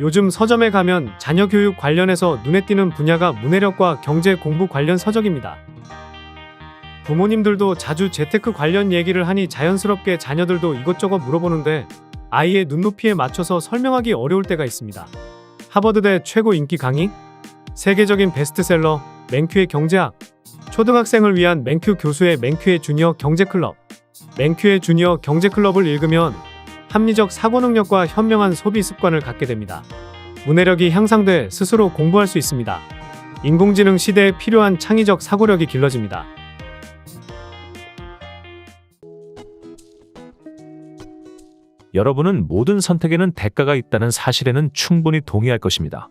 요즘 서점에 가면 자녀 교육 관련해서 눈에 띄는 분야가 문해력과 경제 공부 관련 서적입니다. 부모님들도 자주 재테크 관련 얘기를 하니 자연스럽게 자녀들도 이것저것 물어보는데 아이의 눈높이에 맞춰서 설명하기 어려울 때가 있습니다. 하버드대 최고 인기 강의, 세계적인 베스트셀러, 맨큐의 경제학, 초등학생을 위한 맨큐 교수의 맨큐의 주니어 경제클럽, 맨큐의 주니어 경제클럽을 읽으면 합리적 사고 능력과 현명한 소비 습관을 갖게 됩니다. 문해력이 향상돼 스스로 공부할 수 있습니다. 인공지능 시대에 필요한 창의적 사고력이 길러집니다. 여러분은 모든 선택에는 대가가 있다는 사실에는 충분히 동의할 것입니다.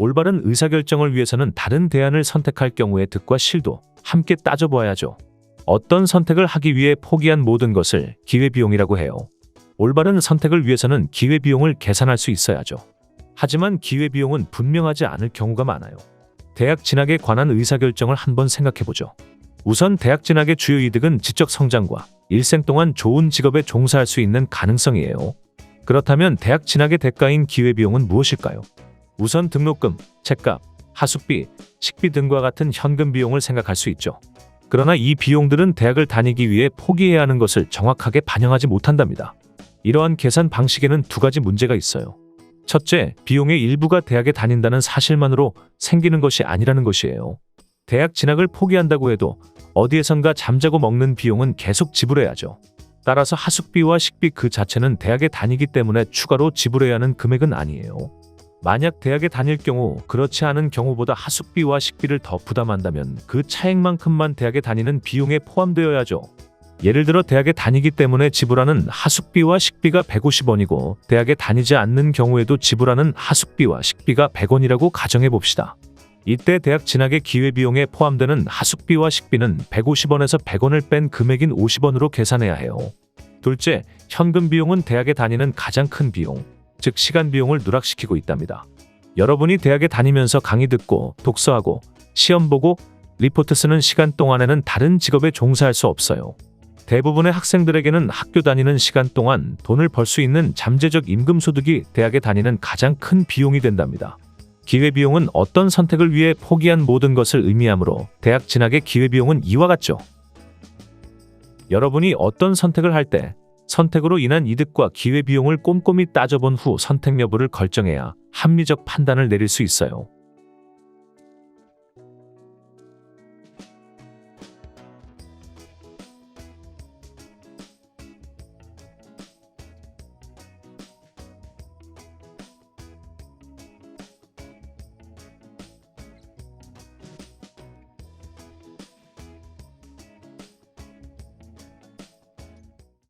올바른 의사결정을 위해서는 다른 대안을 선택할 경우의 득과 실도 함께 따져보아야죠. 어떤 선택을 하기 위해 포기한 모든 것을 기회비용이라고 해요. 올바른 선택을 위해서는 기회비용을 계산할 수 있어야죠. 하지만 기회비용은 분명하지 않을 경우가 많아요. 대학 진학에 관한 의사결정을 한번 생각해보죠. 우선 대학 진학의 주요 이득은 지적 성장과 일생 동안 좋은 직업에 종사할 수 있는 가능성이에요. 그렇다면 대학 진학의 대가인 기회비용은 무엇일까요? 우선 등록금, 책값, 하숙비, 식비 등과 같은 현금 비용을 생각할 수 있죠. 그러나 이 비용들은 대학을 다니기 위해 포기해야 하는 것을 정확하게 반영하지 못한답니다. 이러한 계산 방식에는 두 가지 문제가 있어요. 첫째, 비용의 일부가 대학에 다닌다는 사실만으로 생기는 것이 아니라는 것이에요. 대학 진학을 포기한다고 해도 어디에선가 잠자고 먹는 비용은 계속 지불해야죠. 따라서 하숙비와 식비 그 자체는 대학에 다니기 때문에 추가로 지불해야 하는 금액은 아니에요. 만약 대학에 다닐 경우 그렇지 않은 경우보다 하숙비와 식비를 더 부담한다면 그 차액만큼만 대학에 다니는 비용에 포함되어야죠. 예를 들어 대학에 다니기 때문에 지불하는 하숙비와 식비가 150원이고 대학에 다니지 않는 경우에도 지불하는 하숙비와 식비가 100원이라고 가정해 봅시다. 이때 대학 진학의 기회비용에 포함되는 하숙비와 식비는 150원에서 100원을 뺀 금액인 50원으로 계산해야 해요. 둘째, 현금 비용은 대학에 다니는 가장 큰 비용, 즉 시간 비용을 누락시키고 있답니다. 여러분이 대학에 다니면서 강의 듣고 독서하고 시험 보고 리포트 쓰는 시간 동안에는 다른 직업에 종사할 수 없어요. 대부분의 학생들에게는 학교 다니는 시간 동안 돈을 벌 수 있는 잠재적 임금 소득이 대학에 다니는 가장 큰 비용이 된답니다. 기회비용은 어떤 선택을 위해 포기한 모든 것을 의미하므로 대학 진학의 기회비용은 이와 같죠. 여러분이 어떤 선택을 할 때 선택으로 인한 이득과 기회비용을 꼼꼼히 따져본 후 선택 여부를 결정해야 합리적 판단을 내릴 수 있어요.